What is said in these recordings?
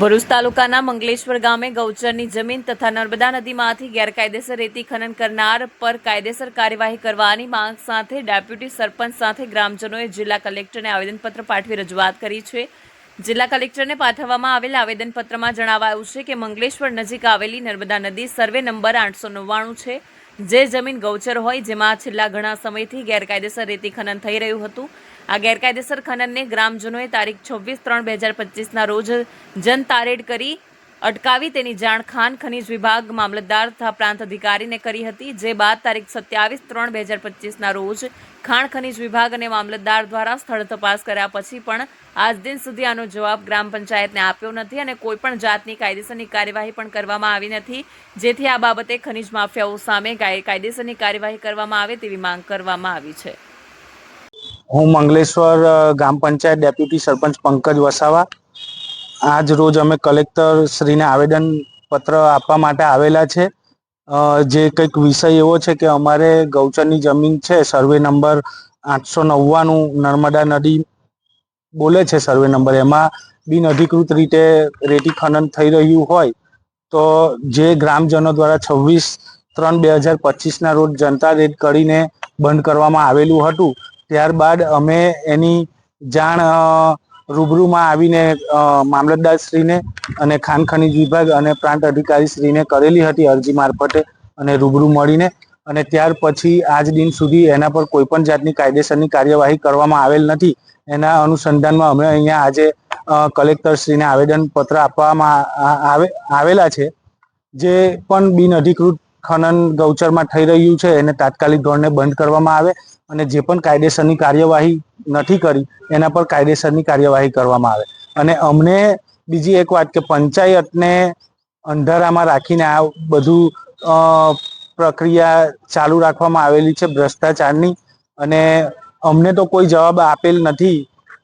ભરૂચ તાલુકાના મંગલેશ્વર ગામે ગૌચરની જમીન તથા નર્મદા નદીમાંથી ગેરકાયદેસર રેતી ખનન કરનાર પર કાયદેસર કાર્યવાહી કરવાની માંગ સાથે ડેપ્યુટી સરપંચ સાથે ગ્રામજનોએ જિલ્લા કલેક્ટરને આવેદનપત્ર પાઠવી રજૂઆત કરી છે. જિલ્લા કલેક્ટરને પાઠવવામાં આવેલ આવેદનપત્રમાં જણાવાયું છે કે મંગલેશ્વર નજીક આવેલી નર્મદા નદી સર્વે નંબર આઠસો નવ્વાણું છે. જે જમીન ગૌચર હોય, જેમાં છેલ્લા ઘણા સમયથી ગેરકાયદેસર રેતી ખનન થઈ રહ્યું હતું. આ ગેરકાયદેસર ખનનને ગ્રામજનોએ તારીખ છવ્વીસ ત્રણ બે હજાર પચીસના રોજ જનતારેડ કરી અટકાવી તેની જાણ ખાન ખનીજ વિભાગ મામલતદાર તથા પ્રાંત અધિકારીને કરી હતી, જે બાદ તારીખ સત્યાવીસ ત્રણ બે હજાર પચીસના રોજ ખાણ ખનીજ વિભાગ અને મામલતદાર દ્વારા સ્થળ તપાસ કર્યા પછી પણ આજ દિન સુધી આનો જવાબ ગ્રામ પંચાયતને આપ્યો નથી અને કોઈ પણ જાતની કાયદેસરની કાર્યવાહી પણ કરવામાં આવી નથી. જેથી આ બાબતે ખનીજ માફિયાઓ સામે કાયદેસરની કાર્યવાહી કરવામાં આવે તેવી માંગ કરવામાં આવી છે. હું મંગલેશ્વર ગ્રામ પંચાયત ડેપ્યુટી સરપંચ પંકજ વસાવા આજ રોજ અમે કલેક્ટર શ્રીને આવેદન પત્ર આપવા માટે આવેલા છે. જે કંઈક વિષય એવો છે કે અમારે ગૌચરની જમીન છે, સર્વે નંબર આઠસો નવ્વાણું નર્મદા નદી બોલે છે સર્વે નંબર, એમાં બિન અધિકૃત રીતે રેતી ખનન થઈ રહ્યું હોય તો જે ગ્રામજનો દ્વારા છવ્વીસ ત્રણ બે હજાર પચીસના રોજ જનતા રેડ કરીને બંધ કરવામાં આવેલું હતું. ત્યારબાદ અમે એની જાણ રૂબરૂમાં આવીને મામલતદારશ્રીને અને ખાન ખનીજ વિભાગ અને પ્રાંત અધિકારીશ્રીને કરેલી હતી અરજી મારફતે અને રૂબરૂ મળીને અને ત્યાર પછી આજ દિન સુધી એના પર કોઈ પણ જાતની કાયદેસરની કાર્યવાહી કરવામાં આવેલ નથી. એના અનુસંધાનમાં અમે અહીંયા આજે કલેક્ટરશ્રીને આવેદન પત્ર આપવામાં આવે- આવેલા છે. જે પણ બિન અધિકૃત ખનન ગૌચરમાં થઈ રહ્યું છે એને તાત્કાલિક ધોરણે બંધ કરવામાં આવે અને જે પણ કાયદેસરની કાર્યવાહી નથી કરી, એના પર કાયદેસરની કાર્યવાહી કરવામાં આવે. અને અમને બીજી એક વાત કે પંચાયતને અંધારામાં રાખીને આ બધું પ્રક્રિયા ચાલુ રાખવામાં આવેલી છે ભ્રષ્ટાચારની. અને અમને તો કોઈ જવાબ આપેલ નથી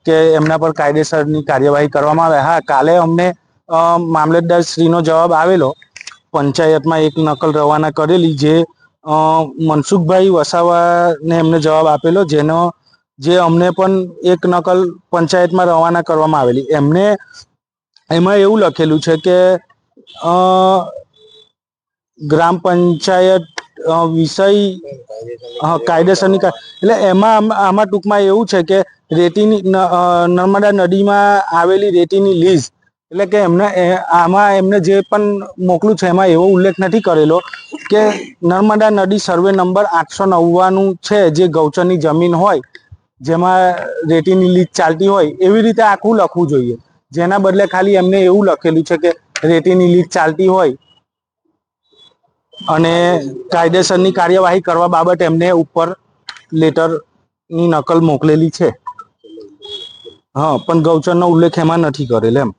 કે એમના પર કાયદેસરની કાર્યવાહી કરવામાં આવે. હા, કાલે અમને મામલતદાર શ્રીનો જવાબ આવેલો. પંચાયતમાં એક નકલ રવાના કરેલી જે મનસુખભાઈ વસાવાને એમને જવાબ આપેલો, જેનો જે અમને પણ એક નકલ પંચાયતમાં રવાના કરવામાં આવેલી. એમને એમાં એવું લખેલું છે કે ગ્રામ પંચાયત વિષય, હા, કાયદેસરની એટલે એમાં આમ- ટૂંકમાં એવું છે કે રેતીની નર્મદા નદીમાં આવેલી રેતીની લીઝ, એટલે કે એમને આમાં એમને જે પણ મોકલું છે એમાં એવો ઉલ્લેખ નથી કરેલો કે નર્મદા નદી સર્વે નંબર આઠસો નવ્વાણું છે, જે ગૌચરની જમીન હોય જેમાં રેતીની લીક ચાલતી હોય એવી રીતે આખું લખવું જોઈએ. જેના બદલે ખાલી એમને એવું લખેલું છે કે રેતીની લીક ચાલતી હોય અને કાયદેસરની કાર્યવાહી કરવા બાબત એમને ઉપર લેટરની નકલ મોકલેલી છે. હા, પણ ગૌચરનો ઉલ્લેખ એમાં નથી કરેલ એમ.